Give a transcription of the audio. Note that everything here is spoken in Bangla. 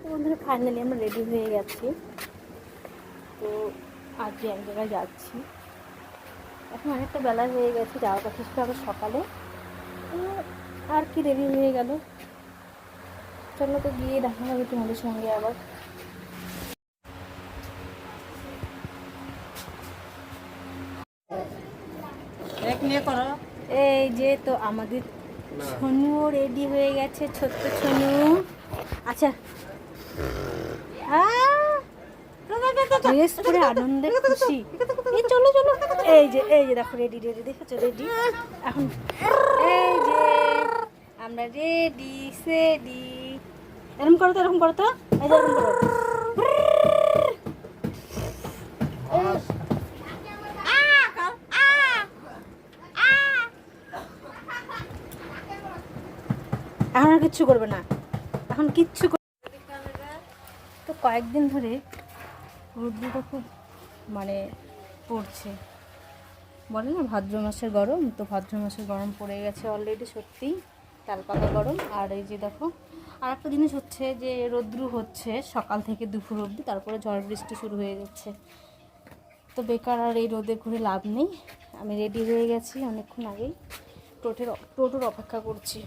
তো বন্ধুরা ফাইনালি আমরা রেডি হয়ে গেছি। তো আজকে এক জায়গায় যাচ্ছি। এখন অনেকটা বেলা হয়ে গেছে যাওয়ার কথা ছিল আবার সকালে। আর কি রেডি হয়ে গেল? চলো তো গিয়ে দেখা হবে তোমাদের সঙ্গে আবার। এক নিয়ে করো। এই যে তো আমাদের ছনু রেডি হয়ে গেছে ছোট্ট ছনু। আচ্ছা। ড্রেস পরে আনন্দে খুশি। এই চলো চলো। এই যে এই যে দেখো রেডি রেডি দেখেছ রেডি এখন। এই যে আমরা রেডি সেডি এরকম করো তো এরকম করো তো। এই যে এরকম করো। এখন আর কিচ্ছু করবে না। এখন কিচ্ছু তো কয়েকদিন ধরে রোদ্রুটা খুব মানে পড়ছে। বলে না ভাদ্র মাসের গরম? তো ভাদ্র মাসের গরম পড়ে গেছে অলরেডি সত্যি। তালপাকা গরম। আর এই যে দেখো, আর একটা জিনিস হচ্ছে যে রোদ্রু হচ্ছে সকাল থেকে দুপুর অবধি, তারপরে ঝড় বৃষ্টি শুরু হয়ে যাচ্ছে। তো বেকার আর এই রোদে ঘুরে লাভ নেই। আমি রেডি হয়ে গেছি অনেকক্ষণ আগেই। টোটের টোটোর অপেক্ষা করছি।